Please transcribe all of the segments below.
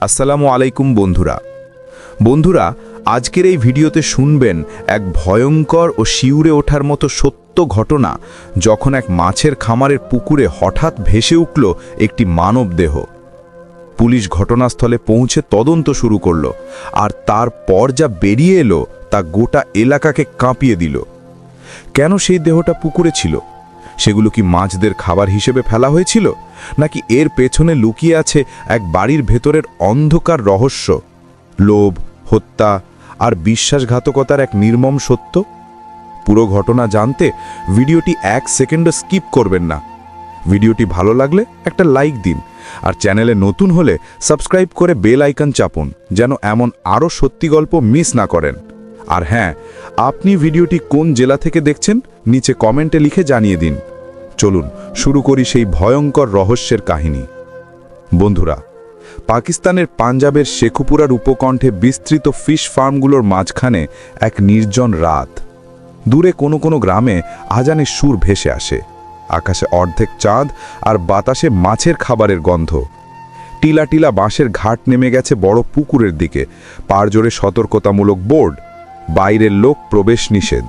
আসসালামু আলাইকুম বন্ধুরা। বন্ধুরা, আজকের এই ভিডিওতে শুনবেন এক ভয়ঙ্কর ও শিউরে ওঠার মতো সত্য ঘটনা যখন এক মাছের খামারের পুকুরে হঠাৎ ভেসে উঠল একটি মানব দেহ পুলিশ ঘটনাস্থলে পৌঁছে তদন্ত শুরু করল আর তারপর যা বেরিয়ে এলো তা গোটা এলাকাকে কাঁপিয়ে দিল। কেন সেই দেহটা পুকুরে ছিল? সেগুলো কি মাছদের খাবার হিসেবে ফেলা হয়েছিল? নাকি এর পেছনে লুকিয়ে আছে এক বাড়ির ভেতরের অন্ধকার রহস্য? লোভ, হত্যা আর বিশ্বাসঘাতকতার এক নির্মম সত্য? পুরো ঘটনা জানতে ভিডিওটি এক সেকেন্ডও স্কিপ করবেন না। ভিডিওটি ভালো লাগলে একটা লাইক দিন আর চ্যানেলে নতুন হলে সাবস্ক্রাইব করে বেল আইকন চাপুন যেন এমন আরও সত্যি গল্প মিস না করেন। আর হ্যাঁ আপনি ভিডিওটি কোন জেলা থেকে দেখছেন, নিচে কমেন্টে লিখে জানিয়ে দিন। চলুন, শুরু করি সেই ভয়ঙ্কর রহস্যের কাহিনী। বন্ধুরা, পাকিস্তানের পাঞ্জাবের শেখুপুরার উপকণ্ঠে বিস্তৃত ফিশ ফার্মগুলোর মাঝখানে এক নির্জন রাত। দূরে কোনো কোনো গ্রামে আজানের সুর ভেসে আসে। আকাশে অর্ধেক চাঁদ আর বাতাসে মাছের খাবারের গন্ধ। টিলা টিলা বাঁশের ঘাট নেমে গেছে বড় পুকুরের দিকে। পাড়জোরে সতর্কতামূলক বোর্ড, বাইরের লোক প্রবেশ নিষেধ।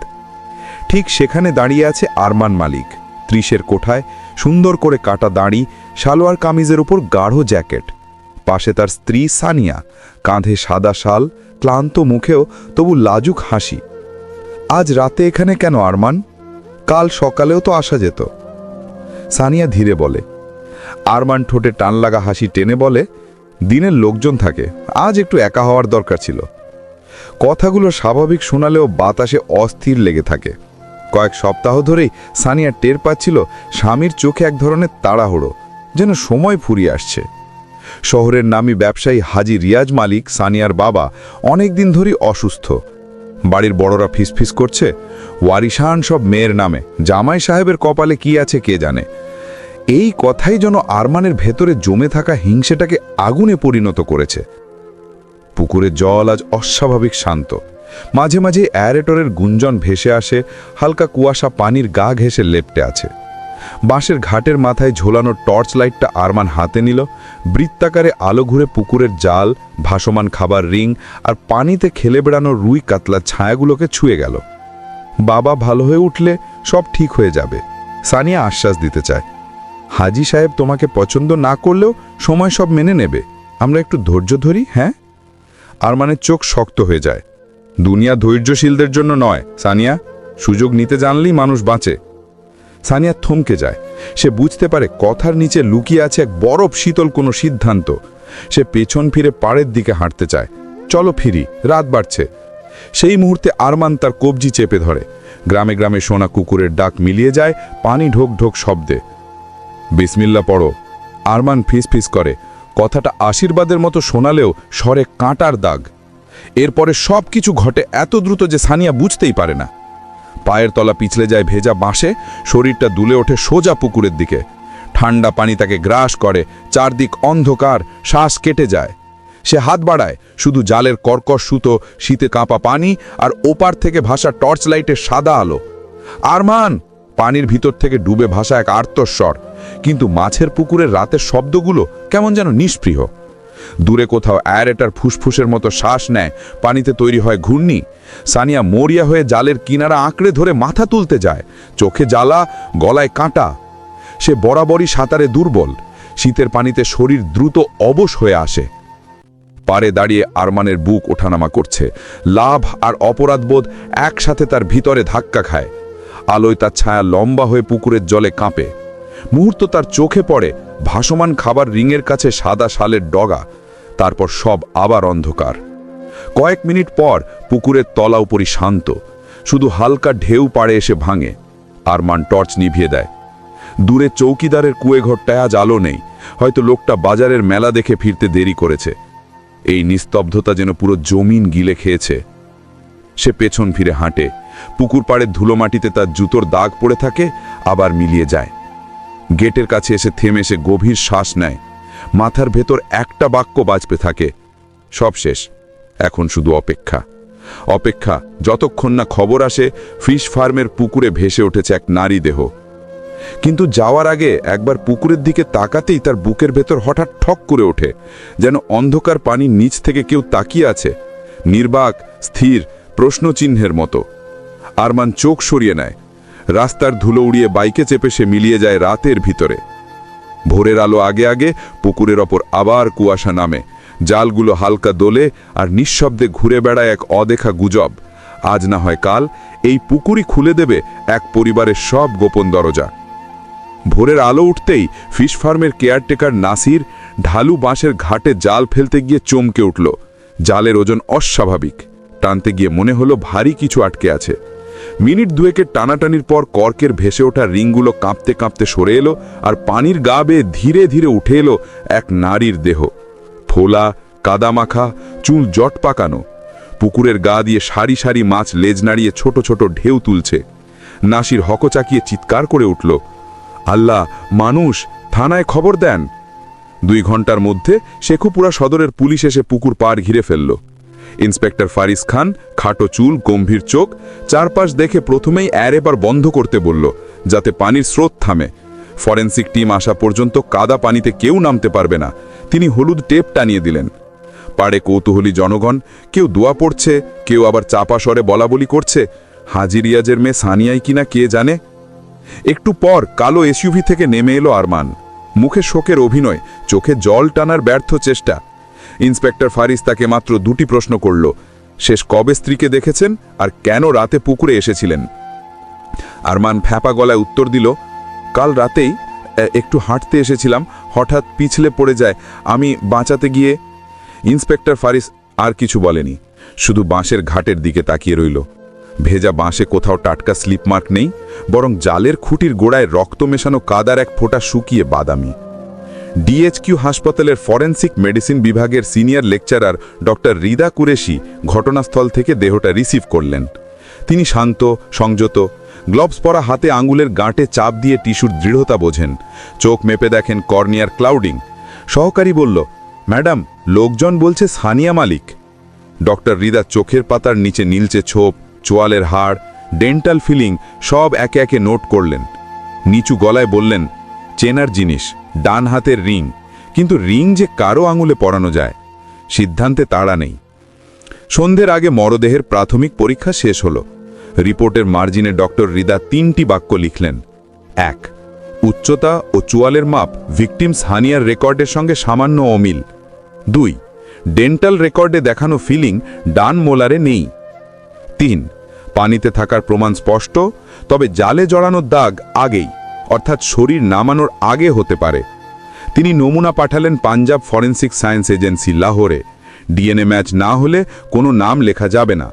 ঠিক সেখানে দাঁড়িয়ে আছে আরমান মালিক। ত্রিশের কোঠায় সুন্দর করে কাটা দাঁড়ি, সালোয়ার কামিজের উপর গাঢ় জ্যাকেট। পাশে তার স্ত্রী সানিয়া, কাঁধে সাদা শাল, ক্লান্ত মুখেও তবু লাজুক হাসি। আজ রাতে এখানে কেন, আরমান? কাল সকালেও তো আসা যেত। সানিয়া ধীরে বলে, আরমান ঠোঁটে টান লাগা হাসি টেনে বলে, দিনের লোকজন থাকে, আজ একটু একা হওয়ার দরকার ছিল। কথাগুলো স্বাভাবিক শোনালেও বাতাসে অস্থির লেগে থাকে। কয়েক সপ্তাহ ধরেই সানিয়া টের পাচ্ছিল স্বামীর চোখে এক ধরনের তাড়াহুড়ো, যেন সময় ফুরিয়ে আসছে। শহরের নামী ব্যবসায়ী হাজি রিয়াজ মালিক, সানিয়ার বাবা অনেক দিন ধরেই অসুস্থ। বাড়ির বড়রা ফিসফিস করছে, ওয়ারিশান সব মেয়ের নামে, জামাই সাহেবের কপালে কি আছে কে জানে। এই কথাই যেন আরমানের ভেতরে জমে থাকা হিংসেটাকে আগুনে পরিণত করেছে। পুকুরের জল আজ অস্বাভাবিক শান্ত। মাঝে মাঝে অ্যারেটরের গুঞ্জন ভেসে আসে, হালকা কুয়াশা পানির গা ঘেঁষে লেপটে আছে। বাঁশের ঘাটের মাথায় ঝোলানো টর্চ লাইটটা আরমান হাতে নিল। বৃত্তাকারে আলো ঘুরে পুকুরের জাল, ভাসমান খাবার রিং আর পানিতে খেলে বেড়ানো রুই কাতলা ছায়াগুলোকে ছুঁয়ে গেল। বাবা ভালো হয়ে উঠলে সব ঠিক হয়ে যাবে। সানিয়া আশ্বাস দিতে চায়, হাজি সাহেব তোমাকে পছন্দ না করলেও সময় সব মেনে নেবে। আমরা একটু ধৈর্য ধরি হ্যাঁ? আরমানের চোখ শক্ত হয়ে যায়। দুনিয়া ধৈর্যশীলদের জন্য নয়। সানিয়া, সুযোগ নিতে জানলেই মানুষ বাঁচে। সানিয়া থমকে যায়। সে বুঝতে পারে কথার নিচে লুকিয়ে আছে এক বরফ শীতল কোনো সিদ্ধান্ত। সে পেছন ফিরে পাড়ের দিকে হাঁটতে চায়। চলো ফিরি, রাত বাড়ছে। সেই মুহূর্তে আরমান তার কবজি চেপে ধরে। গ্রামে গ্রামে সোনা কুকুরের ডাক মিলিয়ে যায় পানি ঢোক ঢোক শব্দে। বিসমিল্লা পড়ো। আরমান ফিস ফিস করে। কথাটা আশীর্বাদের মতো শোনালেও স্বরে কাঁটার দাগ। এরপরে সব কিছু ঘটে এত দ্রুত যে সানিয়া বুঝতেই পারে না। পায়ের তলা পিছলে যায় ভেজা বাঁশে, শরীরটা দুলে ওঠে সোজা পুকুরের দিকে। ঠান্ডা পানি তাকে গ্রাস করে, চারদিক অন্ধকার, শ্বাস কেটে যায়। সে হাত বাড়ায়, শুধু জালের কর্কশ সুতো, শীতে কাঁপা পানি আর ওপার থেকে ভাসা টর্চ লাইটের সাদা আলো। আরমান! পানির ভিতর থেকে ডুবে ভাসা এক আর্তস্বর। কিন্তু মাছের পুকুরের রাতের শব্দগুলো কেমন যেন নিষ্পৃহ দূরে কোথাও অ্যারেটার ফুসফুসের মতো শ্বাস নেয়, পানিতে তৈরি হয় ঘূর্ণি। সানিয়া মরিয়া হয়ে জালের কিনারা আঁকড়ে ধরে মাথা তুলতে যায়, চোখে জ্বালা, গলায় কাঁটা। সে বরাবরই সাঁতারে দুর্বল, শীতের পানিতে শরীর দ্রুত অবশ হয়ে আসে। পারে দাঁড়িয়ে আরমানের বুক ওঠানামা করছে, লাভ আর অপরাধবোধ একসাথে তার ভিতরে ধাক্কা খায়। আলোয় তার ছায়া লম্বা হয়ে পুকুরের জলে কাঁপে। মুহূর্ত তার চোখে পড়ে ভাসমান খাবার রিংয়ের কাছে সাদা শালের ডগা, তারপর সব আবার অন্ধকার। কয়েক মিনিট পর পুকুরের তলা উপরই শান্ত, শুধু হালকা ঢেউ পাড়ে এসে ভাঙে, আরমান টর্চ নিভিয়ে দেয়। দূরে চৌকিদারের কুয়ে ঘরটায় আজ আলো নেই, হয়তো লোকটা বাজারের মেলা দেখে ফিরতে দেরি করেছে। এই নিস্তব্ধতা যেন পুরো জমিন গিলে খেয়েছে। সে পেছন ফিরে হাঁটে, পুকুর পাড়ের ধুলোমাটিতে তার জুতোর দাগ পড়ে থাকে, আবার মিলিয়ে যায়। গেটের কাছে এসে থেমে সে গভীর শ্বাস নেয়। মাথার ভেতর একটা বাক্য বাজতে থাকে। সব শেষ। এখন শুধু অপেক্ষা। অপেক্ষা, যতক্ষণ না খবর আসে, ফিশ ফার্মের পুকুরে ভেসে উঠেছে এক নারী দেহ। কিন্তু যাওয়ার আগে একবার পুকুরের দিকে তাকাতেই তার বুকের ভেতর হঠাৎ ঠক করে ওঠে, যেন অন্ধকার পানির নিচ থেকে কেউ তাকিয়ে আছে। নির্বাক, স্থির, প্রশ্নচিহ্নের মতো। আরমান চোখ সরিয়ে নেয়। রাস্তার ধুলো উড়িয়ে বাইকে চেপে সে মিলিয়ে যায় রাতের ভিতরে। ভোরের আলো আগে আগে পুকুরের ওপর আবার কুয়াশা নামে। জালগুলো হালকা দোলে আর নিঃশব্দে ঘুরে বেড়ায় এক অদেখা গুজব। আজ না হয় কাল এই পুকুরই খুলে দেবে এক পরিবারের সব গোপন দরজা। ভোরের আলো উঠতেই ফিশ ফার্মের কেয়ারটেকার নাসির ঢালু বাঁশের ঘাটে জাল ফেলতে গিয়ে চমকে উঠল। জালের ওজন অস্বাভাবিক। টানতে গিয়ে মনে হলো ভারী কিছু আটকে আছে। মিনিট দুয়েকের টানাটানির পর কর্কের ভেসে ওঠা রিংগুলো কাঁপতে কাঁপতে সরে এলো আর পানির গা বেয়ে ধীরে ধীরে উঠে এলো এক নারীর দেহ। ফোলা, কাদামাখা, চুল জট পাকানো। পুকুরের গা দিয়ে সারি সারি মাছ লেজ নাড়িয়ে ছোট ছোট ঢেউ তুলছে। নাসির হকচাকিয়ে চিৎকার করে উঠল, আল্লাহ, মানুষ, থানায় খবর দেন? দুই ঘণ্টার মধ্যে শেখুপুরা সদরের পুলিশ এসে পুকুর পাড় ঘিরে ফেলল। ইন্সপেক্টর ফারিস খান, খাটো চুল, গম্ভীর চোখ, চারপাশ দেখে প্রথমেই অ্যারেবার বন্ধ করতে বলল, যাতে পানির স্রোত থামে। ফরেন্সিক টিম আসা পর্যন্ত কাদা পানিতে কেউ নামতে পারবে না। তিনি হলুদ টেপ টানিয়ে দিলেন। পাড়ে কৌতূহলী জনগণ, কেউ দোয়া পড়ছে, কেউ আবার চাপা স্বরে বলাবলি করছে হাজি রিয়াজের মেয়ে সানিয়াই কিনা কে জানে? একটু পর কালো এসইউভি থেকে নেমে এলো আরমান। মুখে শোকের অভিনয়, চোখে জল টানার ব্যর্থ চেষ্টা। ইন্সপেক্টর ফারিস তাকে মাত্র দুটি প্রশ্ন করল, শেষ কবে স্ত্রীকে দেখেছেন আর কেন রাতে পুকুরে এসেছিলেন? আরমান ফ্যাপা গলায় উত্তর দিল, কাল রাতেই একটু হাঁটতে এসেছিলাম, হঠাৎ পিছলে পড়ে যায়, আমি বাঁচাতে গিয়ে, ইন্সপেক্টর ফারিস আর কিছু বলেনি, শুধু বাঁশের ঘাটের দিকে তাকিয়ে রইল। ভেজা বাঁশে কোথাও টাটকা স্লিপ মার্ক নেই, বরং জালের খুঁটির গোড়ায় রক্ত মেশানো কাদার এক ফোঁটা শুকিয়ে বাদামি। ডিএচকিউ হাসপাতালের ফরেন্সিক মেডিসিন বিভাগের senior lecturer doctor Rida Qureshi ঘটনাস্থল থেকে দেহটা রিসিভ করলেন। তিনি শান্ত, সংযত, গ্লোভস পরা হাতে আঙুলের গাঁটে চাপ দিয়ে টিস্যুর দৃঢ়তা বোঝেন। চোখ মেপে দেখেন কর্নিয়ার ক্লাউডিং। সহকারী বলল, ম্যাডাম, লোকজন বলছে সানিয়া মালিক। ডক্টর রিদা চোখের পাতার নিচে নীলচে ছোপ, চোয়ালের হাড়, ডেন্টাল ফিলিং সব একে একে নোট করলেন। নিচু গলায় বললেন চেনার জিনিস, ডান হাতের রিং। কিন্তু রিং যে কারও আঙুলে পরানো যায়, সিদ্ধান্তে তাড়া নেই। সন্ধ্যের আগে মরদেহের প্রাথমিক পরীক্ষা শেষ হলো। রিপোর্টের মার্জিনে ডক্টর রিদা তিনটি বাক্য লিখলেন। এক, উচ্চতা ও চুয়ালের মাপ ভিকটিমস হানিয়ার রেকর্ডের সঙ্গে সামান্য অমিল। দুই, ডেন্টাল রেকর্ডে দেখানো ফিলিং ডান মোলারে নেই। তিন, পানিতে থাকার প্রমাণ স্পষ্ট, তবে জালে জড়ানোর দাগ আগেই। অর্থাৎ শরীর নামানোর আগে হতে পারে। তিনি নমুনা পাঠালেন পাঞ্জাব ফরেন্সিক সায়েন্স এজেন্সি লাহোরে। ডিএনএ ম্যাচ না হলে কোনো নাম লেখা যাবে না।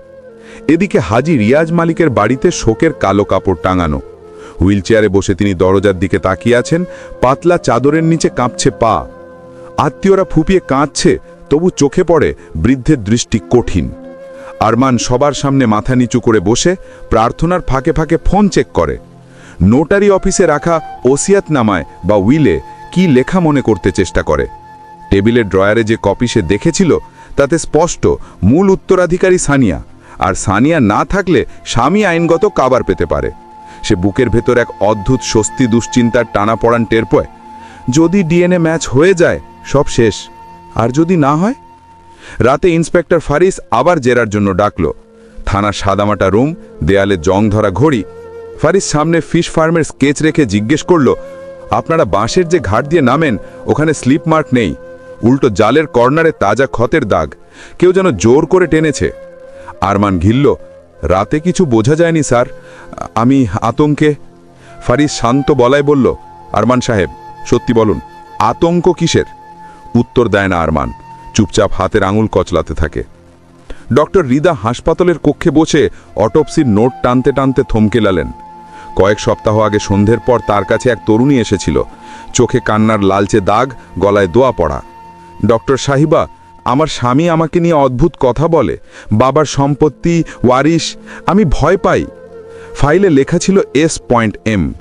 এদিকে হাজি রিয়াজ মালিকের বাড়িতে শোকের কালো কাপড় টাঙানো। হুইলচেয়ারে বসে তিনি দরজার দিকে তাকিয়ে আছেন, পাতলা চাদরের নিচে কাঁপছে পা। আত্মীয়রা ফুপিয়ে কাঁদছে, তবু চোখে পড়ে বৃদ্ধের দৃষ্টি কঠিন। আরমান সবার সামনে মাথা নিচু করে বসে প্রার্থনার ফাঁকে ফাঁকে ফোন চেক করে। নোটারি অফিসে রাখা ওসিয়াত নামায় বা উইলে কি লেখা মনে করতে চেষ্টা করে? টেবিলের ড্রয়ারে যে কপি সে দেখেছিল, তাতে স্পষ্ট মূল উত্তরাধিকারী সানিয়া, আর সানিয়া না থাকলে স্বামী আইনগত কাবার পেতে পারে। সে বুকের ভেতর এক অদ্ভুত স্বস্তি দুশ্চিন্তার টানা পড়ান টের পয়। যদি ডিএনএ ম্যাচ হয়ে যায়, সব শেষ। আর যদি না হয়? রাতে ইন্সপেক্টর ফারিস আবার জেরার জন্য ডাকল। থানার সাদামাটা রুম, দেয়ালে জং ধরা ঘড়ি ফারিস সামনে ফিশ ফার্মের স্কেচ রেখে জিজ্ঞেস করল, আপনারা বাঁশের যে ঘাট দিয়ে নামেন, ওখানে স্লিপ মার্ক নেই। উল্টো জালের কর্নারে তাজা ক্ষতের দাগ। কেউ যেন জোর করে টেনেছে। আরমান ঘিল্ল রাতে কিছু বোঝা যায়নি, স্যার। আমি আতঙ্কে। ফারিস শান্ত বলায় বলল, আরমান সাহেব, সত্যি বলুন, আতঙ্ক কিসের? উত্তর দেয় না আরমান, চুপচাপ হাতের আঙুল কচলাতে থাকে। ডক্টর রিদা হাসপাতালের কক্ষে বসে অটোপসির নোট টানতে টানতে থমকে লালেন কয়েক সপ্তাহ আগে সন্ধ্যের পর তার কাছে এক তরুণী এসেছিল। চোখে কান্নার লালচে দাগ, গলায় দোয়া পড়া। ডক্টর সাহিবা, আমার স্বামী আমাকে নিয়ে অদ্ভুত কথা বলে। বাবার সম্পত্তি, ওয়ারিশ, আমি ভয় পাই। ফাইলে লেখা ছিল এস পয়েন্ট এম।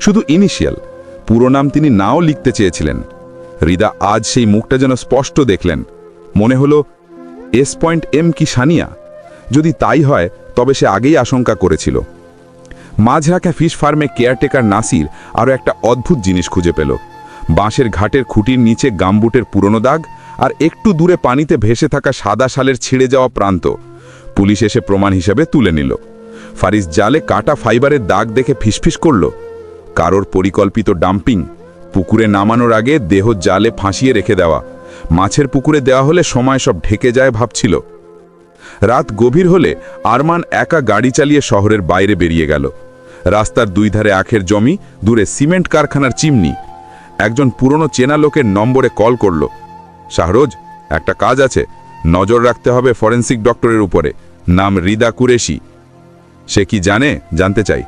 শুধু ইনিশিয়াল। পুরো নাম তিনি নাও লিখতে চেয়েছিলেন। রিদা আজ সেই মুখটা যেন স্পষ্ট দেখলেন। মনে হলো, এস পয়েন্ট এম কি সানিয়া? যদি তাই হয়, তবে সে আগেই আশঙ্কা করেছিল। মাঝরাখা ফিশ ফার্মে কেয়ারটেকার নাসির আরও একটা অদ্ভুত জিনিস খুঁজে পেল। বাঁশের ঘাটের খুঁটির নিচে গাম্বুটের পুরনো দাগ আর একটু দূরে পানিতে ভেসে থাকা সাদা শালের ছিঁড়ে যাওয়া প্রান্ত। পুলিশ এসে প্রমাণ হিসেবে তুলে নিল। ফারিস জালে কাটা ফাইবারের দাগ দেখে ফিসফিস করল। কারোর পরিকল্পিত ডাম্পিং, পুকুরে নামানোর আগে দেহ জালে ফাঁসিয়ে রেখে দেওয়া, মাছের পুকুরে দেওয়া হলে সময় সব ঢেকে যায় ভাবছিল। রাত গভীর হলে আরমান একা গাড়ি চালিয়ে শহরের বাইরে বেরিয়ে গেল। রাস্তার দুই ধারে আখের জমি, দূরে সিমেন্ট কারখানার চিমনি। একজন পুরনো চেনা লোকের নম্বরে কল করল। শাহরোজ, একটা কাজ আছে, নজর রাখতে হবে ফরেন্সিক ডক্টরের উপরে। নাম রিদা কুরেশি। সে কি জানে, জানতে চাই।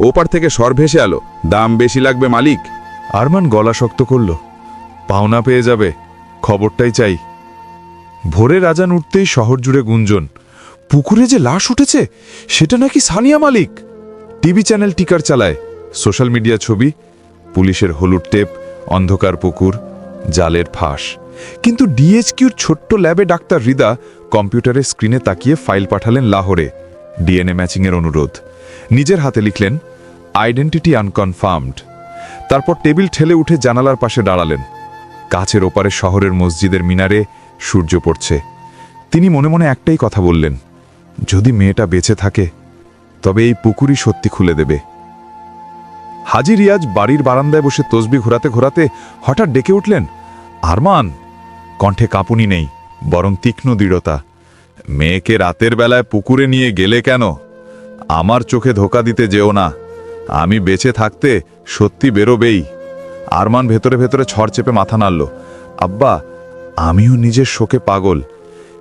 ওপার থেকে সর ভেসে আলো, দাম বেশি লাগবে মালিক। আরমান গলা শক্ত করল। পাওনা পেয়ে যাবে, খবরটাই চাই। ভোরে রাজান উঠতেই শহর জুড়ে গুঞ্জন, পুকুরে যে লাশ উঠেছে, সেটা নাকি সানিয়া মালিক? টিভি চ্যানেল টিকার চালায়, সোশ্যাল মিডিয়া ছবি, পুলিশের হলুদ টেপ, অন্ধকার পুকুর, জালের ফাঁস। কিন্তু ডিএইচকিউর ছোট্ট ল্যাবে ডাক্তার রিদা কম্পিউটারের স্ক্রিনে তাকিয়ে ফাইল পাঠালেন লাহোরে, ডিএনএ ম্যাচিংয়ের অনুরোধ। নিজের হাতে লিখলেন, আইডেন্টিটি আনকনফার্মড। তারপর টেবিল ঠেলে উঠে জানালার পাশে দাঁড়ালেন। কাছের ওপারে শহরের মসজিদের মিনারে সূর্য পড়ছে। তিনি মনে মনে একটাই কথা বললেন, যদি মেয়েটা বেঁচে থাকে, তবে এই পুকুরই সত্যি খুলে দেবে। হাজি রিয়াজ বাড়ির বারান্দায় বসে তসবি ঘোরাতে ঘোরাতে হঠাৎ ডেকে উঠলেন, আরমান, কণ্ঠে কাঁপুনি নেই, বরং তীক্ষ্ণ দৃঢ়তা। মেয়েকে রাতের বেলায় পুকুরে নিয়ে গেলে কেন? আমার চোখে ধোকা দিতে যেও না। আমি বেঁচে থাকতে সত্যি বেরোবেই। আরমান ভেতরে ভেতরে ছড় চেপে মাথা নাড়ল, আব্বা আমিও নিজের শোকে পাগল।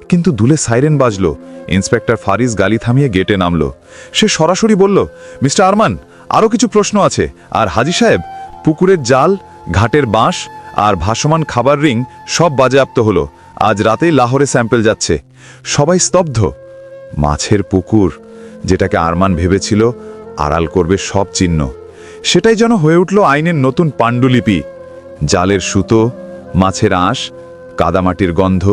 কিন্তু দুলে সাইরেন বাজলো। ইন্সপেক্টর ফারিস গালি থামিয়ে গেটে নামলো। সে সরাসরি বলল, মিস্টার আরমান, আরও কিছু প্রশ্ন আছে। আর হাজি সাহেব, পুকুরের জাল, ঘাটের বাঁশ আর ভাসমান খাবার রিং সব বাজেয়াপ্ত হলো। আজ রাতেই লাহোরে স্যাম্পেল যাচ্ছে। সবাই স্তব্ধ। মাছের পুকুর, যেটাকে আরমান ভেবেছিল আড়াল করবে সব চিহ্ন। সেটাই যেন হয়ে উঠল আইনের নতুন পাণ্ডুলিপি। জালের সুতো, মাছের আঁশ কাদামাটির গন্ধ,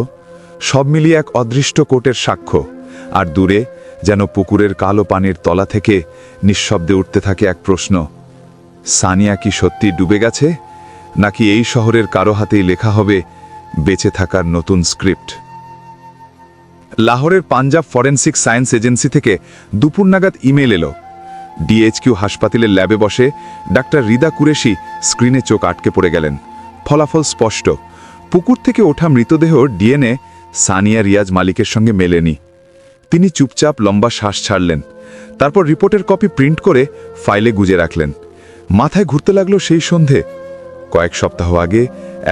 সব মিলিয়ে এক অদৃষ্ট কোটের সাক্ষ্য, আর দূরে যেন পুকুরের কালো পানির তলা থেকে নিঃশব্দে উঠতে থাকে এক প্রশ্ন, সানিয়া কি সত্যি ডুবে গেছে, নাকি এই শহরের কারও হাতেই লেখা হবে, বেঁচে থাকার নতুন স্ক্রিপ্ট? লাহোরের পাঞ্জাব ফরেন্সিক সায়েন্স এজেন্সি থেকে দুপুর নাগাদ ইমেল এলো। ডিএইচকিউ হাসপাতালের ল্যাবে বসে ডাক্তার রিদা কুরেশি স্ক্রিনে চোখ আটকে পড়ে গেলেন। ফলাফল স্পষ্ট পুকুর থেকে ওঠা মৃতদেহ ডিএনএ সানিয়া রিয়াজ মালিকের সঙ্গে মেলেনি। তিনি চুপচাপ লম্বা শ্বাস ছাড়লেন, তারপর রিপোর্টের কপি প্রিন্ট করে ফাইলে গুজে রাখলেন। মাথায় ঘুরতে লাগল সেই সন্ধে। কয়েক সপ্তাহ আগে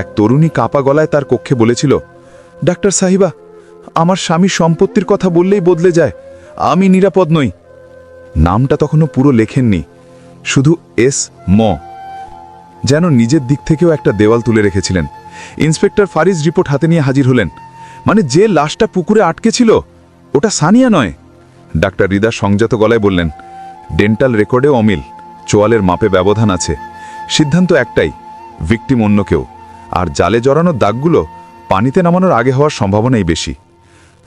এক তরুণী কাপা গলায় তার কক্ষে বলেছিল, ডাক্তার সাহিবা, আমার স্বামী সম্পত্তির কথা বললেই বদলে যায়, আমি নিরাপদ নই। নামটা তখনও পুরো লেখেননি, শুধু এস ম, যেন নিজের দিক থেকেও একটা দেওয়াল তুলে রেখেছিলেন। ইন্সপেক্টর ফারিজ রিপোর্ট হাতে নিয়ে হাজির হলেন। মানে যে লাশটা পুকুরে আটকে ছিল, ওটা সানিয়া নয়। ডাক্তার রিদা সংযত গলায় বললেন ডেন্টাল রেকর্ডে অমিল, চোয়ালের মাপে ব্যবধান আছে। সিদ্ধান্ত একটাই ভিকটিম অন্য কেউ। আর জালে জড়ানো দাগগুলো পানিতে নামানোর আগে হওয়ার সম্ভাবনাই বেশি।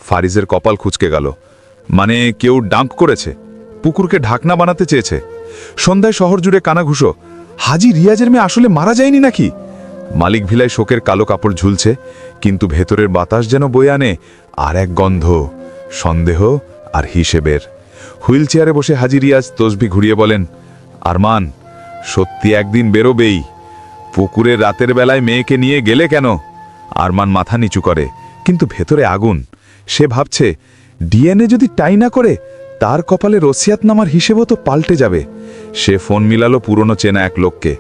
ফারিজের কপাল খুঁচকে গেল। মানে কেউ ডাঙ্ক করেছে, পুকুরকে ঢাকনা বানাতে চেয়েছে। সন্ধ্যায় শহর জুড়ে কানাঘুষো, হাজি রিয়াজের মেয়ে আসলে মারা যায়নি নাকি? মালিক ভিলায় শোকের কালো কাপড় ঝুলছে, কিন্তু ভেতরের বাতাস যেন বয়ে আনে আর এক গন্ধ, সন্দেহ আর হিসেবের। হুইল চেয়ারে বসে হাজি রিয়াজ তসবি ঘুরিয়ে বলেন, আরমান, সত্যি একদিন বেরোবেই। পুকুরে রাতের বেলায় মেয়েকে নিয়ে গেলে কেন? আরমান মাথা নিচু করে, কিন্তু ভেতরে আগুন। সে ভাবছে, ডিএনএ যদি টাই না করে, তার কপালে রসিয়াত নামার হিসেবও তো পাল্টে যাবে। সে ফোন মিলালো পুরনো চেনা এক লোককে।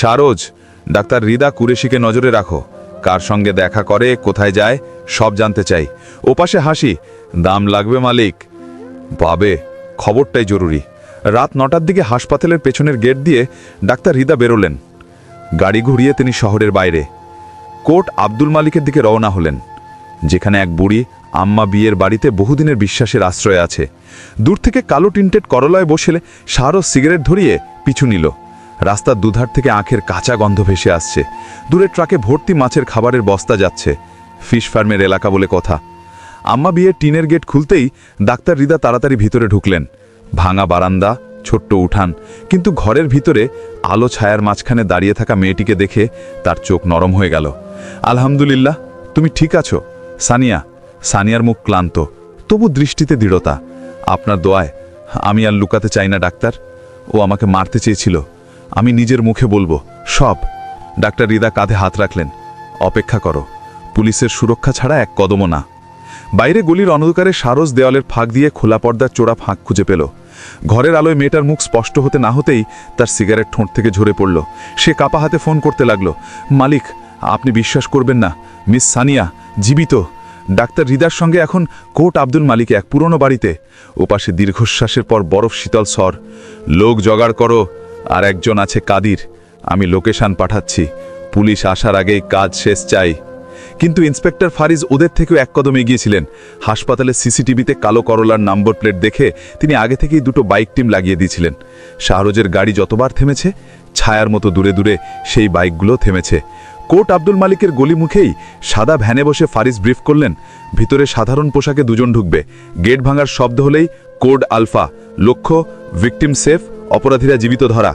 সারোজ ডাক্তার রিদা কুরেশিকে নজরে রাখো। কার সঙ্গে দেখা করে, কোথায় যায়, সব জানতে চাই। ওপাশে হাসি, দাম লাগবে মালিক। পাবে খবরটাই জরুরি। রাত নটার দিকে হাসপাতালের পেছনের গেট দিয়ে ডাক্তার রিদা বেরোলেন। গাড়ি ঘুরিয়ে তিনি শহরের বাইরে। কোর্ট আব্দুল মালিকের দিকে রওনা হলেন। যেখানে এক বুড়ি আম্মা বিয়ের বাড়িতে বহুদিনের বিশ্বাসের আশ্রয় আছে। দূর থেকে কালো টিন্টেড করলায় বসেলে সারও সিগারেট ধরিয়ে পিছু নিল। রাস্তার দুধার থেকে আখের কাঁচা গন্ধ ভেসে আসছে। দূরে ট্রাকে ভর্তি মাছের খাবারের বস্তা যাচ্ছে। ফিশ ফার্মের এলাকা বলে কথা। আম্মা বিয়ের টিনের গেট খুলতেই ডাক্তার রিদা তাড়াতাড়ি ভিতরে ঢুকলেন। ভাঙা বারান্দা, ছোট্ট উঠান, কিন্তু ঘরের ভিতরে আলো ছায়ার মাঝখানে দাঁড়িয়ে থাকা মেয়েটিকে দেখে তার চোখ নরম হয়ে গেল। আলহামদুলিল্লাহ, তুমি ঠিক আছো? সানিয়া, সানিয়ার মুখ ক্লান্ত, তবু দৃষ্টিতে দৃঢ়তা। আপনার দোয়ায়, আমি আর লুকাতে চাই না ডাক্তার। ও আমাকে মারতে চেয়েছিল। আমি নিজের মুখে বলব, সব। ডাক্তার রিদা কাঁধে হাত রাখলেন। অপেক্ষা করো, পুলিশের সুরক্ষা ছাড়া এক কদমও না। বাইরে গলির অন্ধকারে সারস দেওয়ালের ফাঁক দিয়ে খোলা পর্দার চোরা ফাঁক খুঁজে পেল। ঘরের আলোয় মেয়েটার মুখ স্পষ্ট হতে না হতেই তার সিগারেট ঠোঁট থেকে ঝরে পড়ল। সে কাপা হাতে ফোন করতে লাগল, মালিক, আপনি বিশ্বাস করবেন না, মিস সানিয়া, জীবিত। ডাক্তার রিদার সঙ্গে এখন কোট আব্দুল মালিক এক পুরনো বাড়িতে। ওপাশে দীর্ঘশ্বাসের পর বরফ শীতল স্বর, লোক জগাড় করো আর একজন আছে কাদির। আমি লোকেশান পাঠাচ্ছি। পুলিশ আসার আগেই কাজ শেষ চাই। কিন্তু ইন্সপেক্টর ফারিজ ওদের থেকেও এক কদম এগিয়েছিলেন। হাসপাতালে সিসিটিভিতে কালো করলার নাম্বার প্লেট দেখে তিনি আগে থেকেই দুটো বাইক টিম লাগিয়ে দিয়েছিলেন। শাহরোজের গাড়ি যতবার থেমেছে, ছায়ার মতো দূরে দূরে সেই বাইকগুলো থেমেছে। কোর্ট আব্দুল মালিকের গলি মুখেই সাদা ভ্যানে বসে ফারিজ ব্রিফ করলেন, ভিতরে সাধারণ পোশাকে দুজন ঢুকবে। গেট ভাঙার শব্দ হলেই কোড আলফা, লক্ষ্য, ভিকটিম সেফ অপরাধীরা জীবিত ধরা।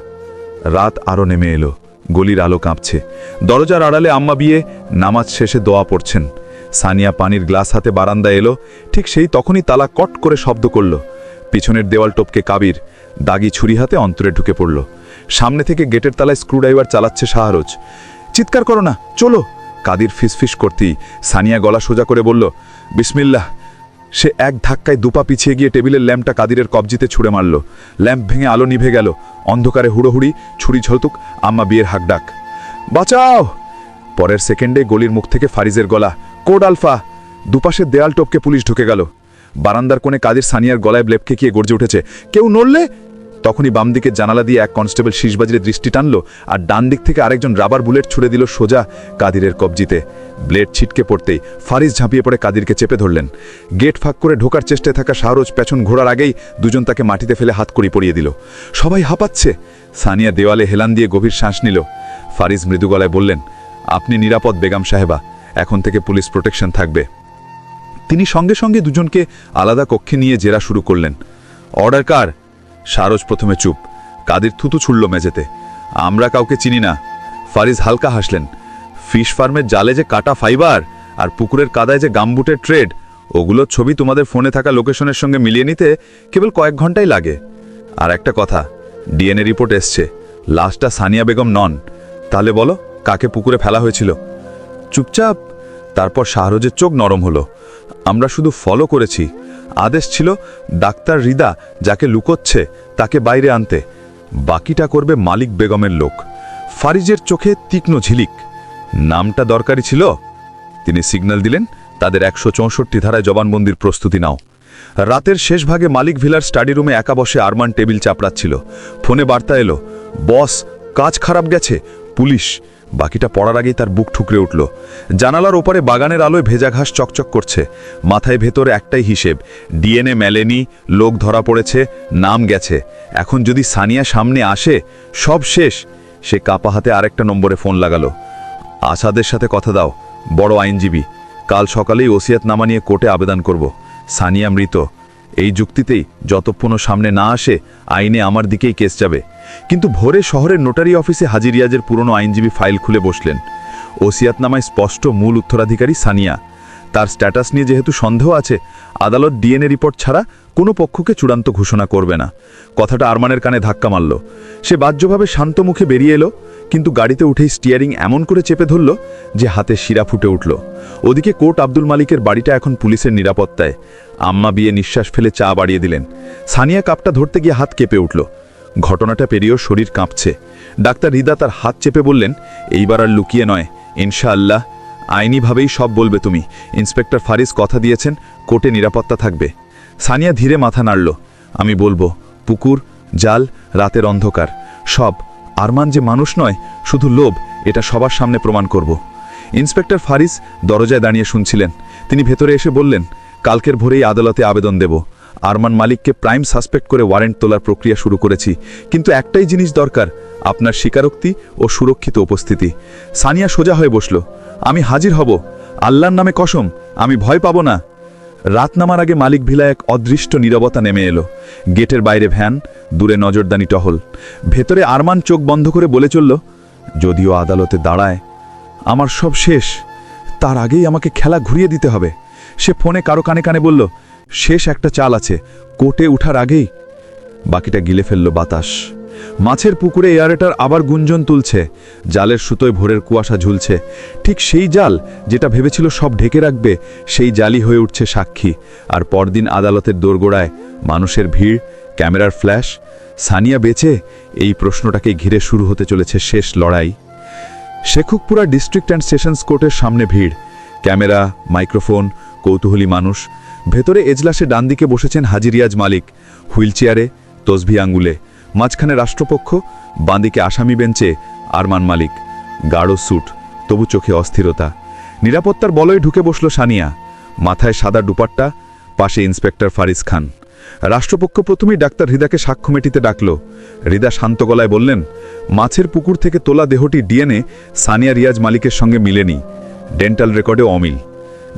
রাত আরও নেমে এলো, গলির আলো কাঁপছে। দরজার আড়ালে আম্মা বিয়ে, নামাজ শেষে দোয়া পড়ছেন। সানিয়া পানির গ্লাস হাতে বারান্দা এলো, ঠিক সেই তখনই তালা কট করে শব্দ করল। পিছনের দেওয়াল টপকে কাবির, দাগি ছুরি হাতে অন্তরে ঢুকে পড়ল। সামনে থেকে গেটের তালায় স্ক্রুড্রাইভার চালাচ্ছে শাহরোজ। চিৎকার করো না, চলো। কাদির ফিসফিস করতেই সানিয়া গলা সোজা করে বলল, বিসমিল্লাহ। সে এক ধাক্কায় দুপা পিছিয়ে গিয়ে টেবিলের ল্যাম্পটা কাদিরের কবজিতে ছুঁড়ে মারল। ল্যাম্প ভেঙে আলো নিভে গেল। অন্ধকারে হুড়োহুড়ি, ছুরি ঝলতুক, আম্মা বিয়ের হাক ডাক। বাঁচাও! পরের সেকেন্ডে গলির মুখ থেকে ফারিজের গলা, কোড আলফা! দুপাশের দেয়াল টপকে পুলিশ ঢুকে গেল। বারান্দার কোণে কাদির সানিয়ার গলায় ব্লেপকে গিয়ে গর্জে উঠেছে। কেউ নড়লে? তখনই বাম দিকের জানালা দিয়ে এক কনস্টেবল শীষবাজিরে দৃষ্টি টানল আর ডান দিক থেকে আরেকজন রাবার বুলেট ছুড়ে দিল সোজা কাদিরের কবজিতে। ব্লেড ছিটকে পড়তেই ফারিজ ঝাঁপিয়ে পড়ে কাদিরকে চেপে ধরলেন। গেট ফাঁক করে ঢোকার চেষ্টায় থাকা শাহরোজ পেছন ঘোরার আগেই দুজন তাকে মাটিতে ফেলে হাত করি পড়িয়ে দিল। সবাই হাঁপাচ্ছে। সানিয়া দেওয়ালে হেলান দিয়ে গভীর শ্বাস নিল। ফারিজ মৃদু গলায় বললেন, আপনি নিরাপদ বেগম সাহেবা, এখন থেকে পুলিশ প্রোটেকশন থাকবে। তিনি সঙ্গে সঙ্গে দুজনকে আলাদা কক্ষে নিয়ে জেরা শুরু করলেন। অর্ডার কার? সারজ প্রথমে চুপ। কাদের থুতু ছুড়ল মেঝেতে। আমরা কাউকে চিনি না। ফারিজ হালকা হাসলেন। ফিশ ফার্মের জালে যে কাটা ফাইবার আর পুকুরের কাদায় যে গামবুটের ট্রেড ওগুলোর ছবি তোমাদের ফোনে থাকা লোকেশনের সঙ্গে মিলিয়ে নিতে কেবল কয়েক ঘন্টাই লাগে। আর একটা কথা, ডিএনএ রিপোর্ট এসছে। লাশটা সানিয়া বেগম নন। তাহলে বলো, কাকে পুকুরে ফেলা হয়েছিল? চুপচাপ, তারপর শাহরোজের চোখ নরম হলো। আমরা শুধু ফলো করেছি। আদেশ ছিল, ডাক্তার রিদা যাকে লুকোচ্ছে তাকে বাইরে আনতে। বাকিটা করবে মালিক বেগমের লোক। ফারিজের চোখে তীক্ষ্ণ ঝিলিক। নামটা দরকারি ছিল। তিনি সিগন্যাল দিলেন, তাদের একশো চৌষট্টি ধারায় জবানবন্দির প্রস্তুতি নাও। রাতের শেষ ভাগে মালিক ভিলার স্টাডি রুমে একা বসে আরমান টেবিল চাপড়াচ্ছিল। ফোনে বার্তা এলো, বস, কাজ খারাপ গেছে, পুলিশ। বাকিটা পড়ার আগেই তার বুক ঠুকরে উঠল। জানালার ওপারে বাগানের আলোয় ভেজা ঘাস চকচক করছে। মাথায় ভেতরে একটাই হিসেব, ডিএনএ মেলেনি, লোক ধরা পড়েছে, নাম গেছে। এখন যদি সানিয়া সামনে আসে, সব শেষ। সে কাপা হাতে আরেকটা নম্বরে ফোন লাগালো। আসাদের সাথে কথা দাও, বড় আইনজীবী। কাল সকালেই ওসিয়াতনামা নিয়ে কোর্টে আবেদন করব। সানিয়া মৃত। এই যুক্তিতেই যতক্ষণ সামনে না আসে, আইনে আমার দিকেই কেস যাবে। কিন্তু ভোরে শহরের নোটারি অফিসে হাজিরিয়াজের পুরনো আইনজীবী ফাইল খুলে বসলেন। ওসিয়াতনামায় স্পষ্ট মূল উত্তরাধিকারী সানিয়া। তার স্ট্যাটাস নিয়ে যেহেতু সন্দেহ আছে, আদালত ডিএনএ রিপোর্ট ছাড়া কোনো পক্ষকে চূড়ান্ত ঘোষণা করবে না। কথাটা আরমানের কানে ধাক্কা মারল। সে বাহ্যভাবে শান্ত মুখে বেরিয়ে এলো, কিন্তু গাড়িতে উঠেই স্টিয়ারিং এমন করে চেপে ধরল যে হাতে শিরা ফুটে উঠল। ওদিকে কোর্ট আব্দুল মালিকের বাড়িটা এখন পুলিশের নিরাপত্তায়। আম্মা বিয়ে নিঃশ্বাস ফেলে চা বাড়িয়ে দিলেন। সানিয়া কাপটা ধরতে গিয়ে হাত কেঁপে উঠল। ঘটনাটা পেরিয়েও শরীর কাঁপছে। ডাক্তার রিদা তার হাত চেপে বললেন, এইবার আর লুকিয়ে নয়। ইনশাআল্লাহ, আইনিভাবেই সব বলবে তুমি। ইন্সপেক্টর ফারিস কথা দিয়েছেন, কোর্টে নিরাপত্তা থাকবে। সানিয়া ধীরে মাথা নাড়ল। আমি বলব, পুকুর, জাল, রাতের অন্ধকার, সব। আরমান যে মানুষ নয়, শুধু লোভ, এটা সবার সামনে প্রমাণ করব। ইন্সপেক্টর ফারিস দরজায় দাঁড়িয়ে শুনছিলেন। তিনি ভেতরে এসে বললেন কালকের ভোরেই আদালতে আবেদন দেব। আরমান মালিককে প্রাইম সাসপেক্ট করে ওয়ারেন্ট তোলার প্রক্রিয়া শুরু করেছি। কিন্তু একটাই জিনিস দরকার, আপনার স্বীকারোক্তি ও সুরক্ষিত উপস্থিতি। সানিয়া সোজা হয়ে বসল। আমি হাজির হব। আল্লাহর নামে কসম, আমি ভয় পাব না। রাত নামার আগে মালিক ভিলা এক অদৃষ্ট নীরবতা নেমে এলো। গেটের বাইরে ভ্যান, দূরে নজরদানি টহল। ভেতরে আরমান চোখ বন্ধ করে বলে চলল, যদিও আদালতে দাঁড়ায়, আমার সব শেষ। তার আগেই আমাকে খেলা ঘুরিয়ে দিতে হবে। সে ফোনে কারও কানে কানে বলল, শেষ একটা চাল আছে কোর্টে উঠার আগেই। বাকিটা গিলে ফেলল বাতাস। মাছের পুকুরে এয়ারেটার আবার গুঞ্জন তুলছে, জালের সুতোয় ভোরের কুয়াশা ঝুলছে। ঠিক সেই জাল যেটা ভেবেছিল সব ঢেকে রাখবে, সেই জালই হয়ে উঠছে সাক্ষী। আর পরদিন আদালতের দোরগোড়ায় মানুষের ভিড়, ক্যামেরার ফ্ল্যাশ, সানিয়া বেঁচে এই প্রশ্নটাকে ঘিরে শুরু হতে চলেছে শেষ লড়াই। শেখুকপুরা ডিস্ট্রিক্ট অ্যান্ড সেশনস কোর্টের সামনে ভিড়, ক্যামেরা, মাইক্রোফোন কৌতূহলী মানুষ। ভেতরে এজলাসে ডান দিকে বসেছেন হাজিরিয়াজ মালিক হুইল চেয়ারে তসভি আঙ্গুলে। মাঝখানে রাষ্ট্রপক্ষ, বাঁদিকে আসামি বেঞ্চে আরমান মালিক। গাঢ় স্যুট, তবু চোখে অস্থিরতা। নিরাপত্তার বলয়ে ঢুকে বসল সানিয়া। মাথায় সাদা দুপাট্টা, পাশে ইন্সপেক্টর ফারিস খান। রাষ্ট্রপক্ষ প্রথমেই ডাক্তার হৃদাকে সাক্ষ্য মেটিতে ডাকল। হৃদা শান্ত গলায় বললেন, মাছের পুকুর থেকে তোলা দেহটি ডিএনএ সানিয়া রিয়াজ মালিকের সঙ্গে মিলেনি। ডেন্টাল রেকর্ডে অমিল।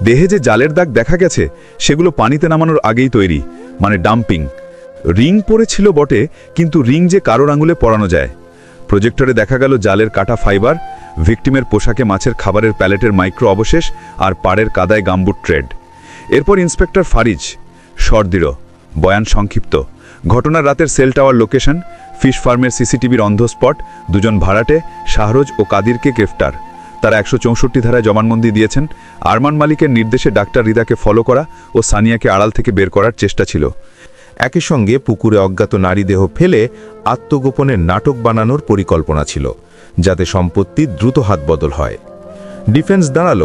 দেহে যে জালের দাগ দেখা গেছে, সেগুলো পানিতে নামানোর আগেই তৈরি মানে ডাম্পিং। রিং পড়েছিল বটে, কিন্তু রিং যে কারোর আঙুলে পরানো যায়। প্রজেক্টরে দেখা গেল জালের কাটা ফাইবার, ভিকটিমের পোশাকে মাছের খাবারের প্যালেটের মাইক্রো অবশেষ আর পাড়ের কাদায় গাম্বুট ট্রেড এরপর ইন্সপেক্টর ফারিজ সরদৃঢ় বয়ান সংক্ষিপ্ত। ঘটনার রাতের সেল টাওয়ার লোকেশন, ফিশ ফার্মের সিসিটিভির অন্ধ স্পট, দুজন ভাড়াটে, শাহরোজ ও কাদিরকে গ্রেফতার। তারা একশো চৌষট্টি ধারায় জবানবন্দি দিয়েছেন। আরমান মালিকের নির্দেশে ডাক্তার রিদাকে ফলো করা ও সানিয়াকে আড়াল থেকে বের করার চেষ্টা ছিল। একই সঙ্গে পুকুরে অজ্ঞাত নারী দেহ ফেলে আত্মগোপনের নাটক বানানোর পরিকল্পনা ছিল, যাতে সম্পত্তি দ্রুত হাতবদল হয়। ডিফেন্স দাঁড়াল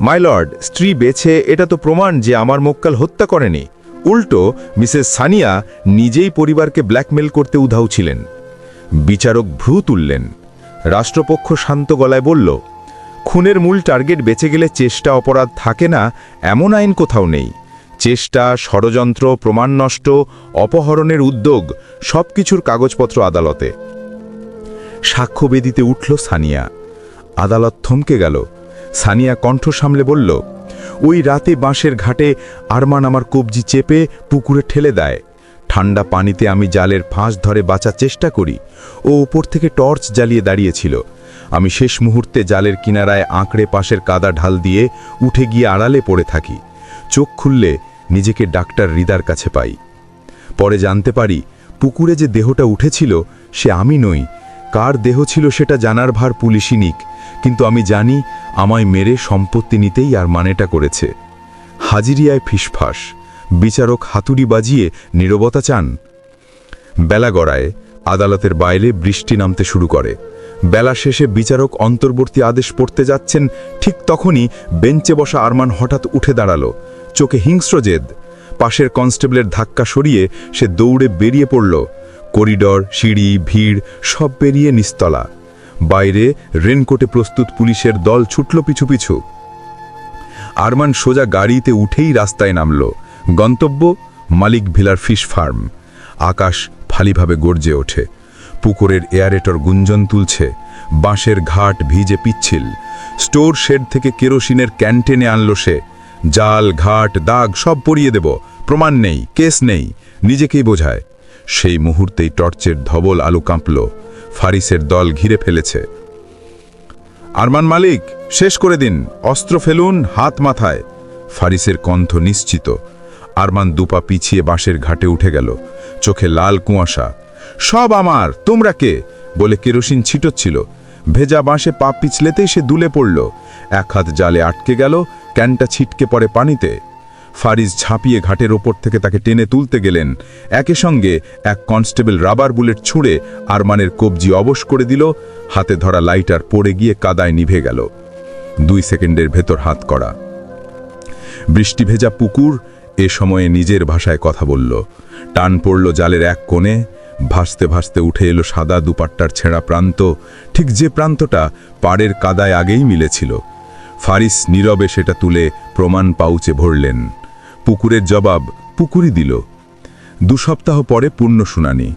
মাইলর্ড স্ত্রী বেছে, এটা তো প্রমাণ যে আমার মক্কাল হত্যা করেনি। উল্টো, মিসেস সানিয়া নিজেই পরিবারকে ব্ল্যাকমেল করতে উধাও ছিলেন। বিচারক ভ্রু তুললেন। রাষ্ট্রপক্ষ শান্ত গলায় বলল খুনের মূল টার্গেট বেঁচে গেলে চেষ্টা অপরাধ থাকে না, এমন আইন কোথাও নেই। চেষ্টা, ষড়যন্ত্র, প্রমাণ নষ্ট, অপহরণের উদ্যোগ সব কিছুর কাগজপত্র আদালতে। সাক্ষ্যবেদিতে উঠল সানিয়া। আদালত থমকে গেল। সানিয়া কণ্ঠ সামলে বলল, ওই রাতে বাঁশের ঘাটে আরমান আমার কবজি চেপে পুকুরে ঠেলে দেয়। ঠান্ডা পানিতে আমি জালের ফাঁস ধরে বাঁচার চেষ্টা করি। ও ওপর থেকে টর্চ জ্বালিয়ে দাঁড়িয়েছিল। আমি শেষ মুহূর্তে জালের কিনারায় আঁকড়ে পাশের কাদা ঢাল দিয়ে উঠে গিয়ে আড়ালে পড়ে থাকি। চোখ খুললে নিজেকে ডাক্তার হৃদার কাছে পাই। পরে জানতে পারি, পুকুরে যে দেহটা উঠেছিল, সে আমি নই। কার দেহ ছিল সেটা জানার ভার পুলিশই নিক। কিন্তু আমি জানি, আমায় মেরে সম্পত্তি নিতেই আর মানেটা করেছে। হাজিরিয়ায় ফিসফাস। বিচারক হাতুড়ি বাজিয়ে নীরবতা চান। বেলা গড়ায়, আদালতের বাইরে বৃষ্টি নামতে শুরু করে। বেলা শেষে বিচারক অন্তর্বর্তী আদেশ পড়তে যাচ্ছেন, ঠিক তখনই বেঞ্চে বসা আরমান হঠাৎ উঠে দাঁড়াল। চোখে হিংস্র জেদ। পাশের কনস্টেবলের ধাক্কা সরিয়ে সে দৌড়ে বেরিয়ে পড়ল। করিডর, সিঁড়ি, ভিড়, সব পেরিয়ে নিস্তলা। বাইরে রেনকোটে প্রস্তুত পুলিশের দল ছুটল পিছু পিছু। আরমান সোজা গাড়িতে উঠেই রাস্তায় নামল। গন্তব্য মালিক ভিলার ফিশ ফার্ম। আকাশ ফালিভাবে গর্জে ওঠে। পুকুরের এয়ারেটর গুঞ্জন তুলছে, বাঁশের ঘাট ভিজে পিচ্ছিল। স্টোর শেড থেকে কেরোসিনের ক্যান্টেনে আনলো সে। জাল, ঘাট, দাগ সব পরিয়ে দেব। প্রমাণ নেই, কেস নেই, নিজেকেই বোঝায়। সেই মুহূর্তেই টর্চের ধবল আলু কাঁপল। ফারিসের দল ঘিরে ফেলেছে। আরমান মালিক, শেষ করে দিন, অস্ত্র ফেলুন, হাত মাথায়। ফারিসের কণ্ঠ নিশ্চিত। আরমান দুপা পিছিয়ে বাঁশের ঘাটে উঠে গেল। চোখে লাল কুয়াশা। সব আমার, তোমরা কে? বলে কেরোসিন ছিটোচ্ছিল। ভেজা বাঁশে পা পিছলেতেই সে দুলে পড়ল। এক হাত জালে আটকে গেল, ক্যানটা ছিটকে পড়ে পানিতে। ফারিজ ঝাঁপিয়ে ঘাটের ওপর থেকে তাকে টেনে তুলতে গেলেন। একই সঙ্গে এক কনস্টেবল রাবার বুলেট ছুঁড়ে আরমানের কবজি অবশ করে দিল। হাতে ধরা লাইটার পড়ে গিয়ে কাদায় নিভে গেল। দুই সেকেন্ডের ভেতর হাত করা। বৃষ্টি ভেজা পুকুর এ সময়ে নিজের ভাষায় কথা বলল। টান পড়ল জালের এক কোণে। ভাসতে ভাসতে উঠে এলো সাদা দুপাট্টার ছেঁড়া প্রান্ত। ঠিক যে প্রান্তটা পাড়ের কাদায় আগেই মিলেছিল। ফারিস নীরবে সেটা তুলে প্রমাণ পাউচে ভরলেন। পুকুরের জবাব পুকুরই দিল। দু সপ্তাহ পরে পূর্ণ শুনানি।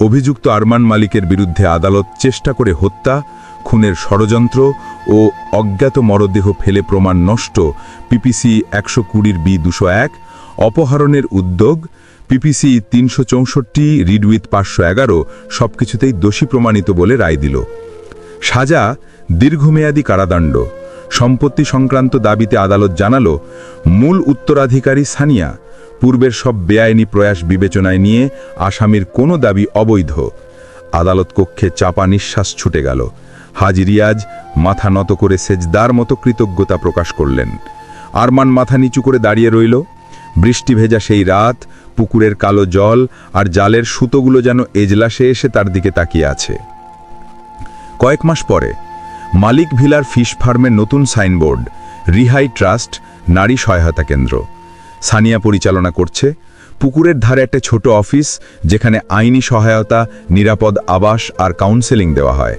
অভিযুক্ত আরমান মালিকের বিরুদ্ধে আদালত চেষ্টা করে হত্যা, খুনের ষড়যন্ত্র ও অজ্ঞাত মরদেহ ফেলে প্রমাণ নষ্ট, পিপিসি একশো কুড়ির বি দুশো এক, অপহরণের উদ্যোগ পিপিসি তিনশো চৌষট্টি রিড উইথ পাঁচশো এগারো সব কিছুতেই দোষী প্রমাণিত বলে রায় দিল। সাজা দীর্ঘমেয়াদী কারাদণ্ড। সম্পত্তি সংক্রান্ত দাবিতে আদালত জানালো, মূল উত্তরাধিকারী সানিয়া পূর্বের সব বেআইনি প্রয়াস বিবেচনায় নিয়ে আসামির কোনো দাবি অবৈধ। আদালত কক্ষে চাপা নিঃশ্বাস ছুটে গেল। হাজি রিয়াজ মাথা নত করে সেজদার মতো কৃতজ্ঞতা প্রকাশ করলেন। আরমান মাথা নিচু করে দাঁড়িয়ে রইল। বৃষ্টি ভেজা সেই রাত পুকুরের কালো জল আর জালের সুতোগুলো যেন এজলাসে এসে তার দিকে তাকিয়ে আছে। কয়েক মাস পরে, মালিক ভিলার ফিশ ফার্মের নতুন সাইনবোর্ড, রিহাই ট্রাস্ট, নারী সহায়তা কেন্দ্র। সানিয়া পরিচালনা করছে। পুকুরের ধারে একটা ছোট অফিস, যেখানে আইনি সহায়তা, নিরাপদ আবাস আর কাউন্সেলিং দেওয়া হয়।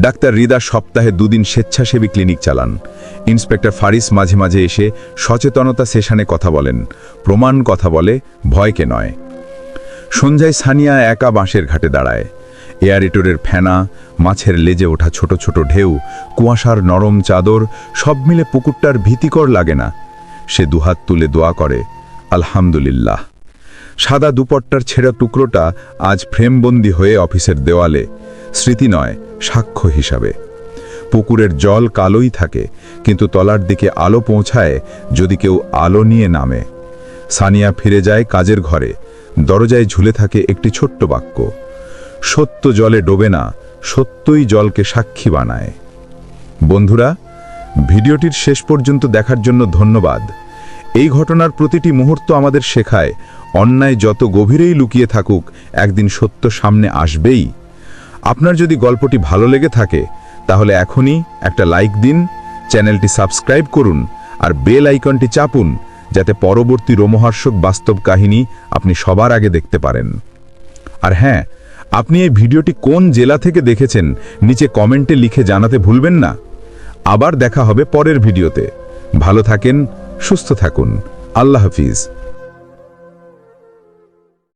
ডাক্তার রিদা সপ্তাহে দুদিন স্বেচ্ছাসেবী ক্লিনিক চালান। ইন্সপেক্টর ফারিস মাঝে মাঝে এসে সচেতনতা সেশনে কথা বলেন। প্রমাণ কথা বলে, ভয়কে নয়। সন্ধ্যায় সানিয়া একা বাঁশের ঘাটে দাঁড়ায়। এয়ারেটরের ফেনা, মাছের লেজে ওঠা ছোট ছোট ঢেউ, কুয়াশার নরম চাদর, সব মিলে পুকুরটার ভীতিকর লাগে না। সে দুহাত তুলে দোয়া করে, আলহামদুলিল্লাহ। সাদা দুপট্টার ছেঁড়া টুকরোটা আজ ফ্রেমবন্দি হয়ে অফিসের দেওয়ালে। স্মৃতি নয়, সাক্ষ্য হিসাবে। পুকুরের জল কালোই থাকে, কিন্তু তলার দিকে আলো পৌঁছায় যদি কেউ আলো নিয়ে নামে। সানিয়া ফিরে যায় কাজের ঘরে। দরজায় ঝুলে থাকে একটি ছোট্ট বাক্য। সত্য জলে ডোবে না, সত্যই জলকে সাক্ষী বানায়। বন্ধুরা, ভিডিওটির শেষ পর্যন্ত দেখার জন্য ধন্যবাদ। এই ঘটনার প্রতিটি মুহূর্ত আমাদের শেখায় অন্যায় যত গভীরেই লুকিয়ে থাকুক, একদিন সত্য সামনে আসবেই। আপনার যদি গল্পটি ভালো লেগে থাকে, তাহলে এখনই একটা লাইক দিন, চ্যানেলটি সাবস্ক্রাইব করুন, আর বেল আইকনটি চাপুন, যাতে পরবর্তী রোমহর্ষক বাস্তব কাহিনী আপনি সবার আগে দেখতে পারেন। আর হ্যাঁ আপনি এই ভিডিওটি কোন জেলা থেকে দেখেছেন, নিচে কমেন্টে লিখে জানাতে ভুলবেন না। আবার দেখা হবে পরের ভিডিওতে। ভালো থাকেন, সুস্থ থাকুন। আল্লাহ হাফিজ।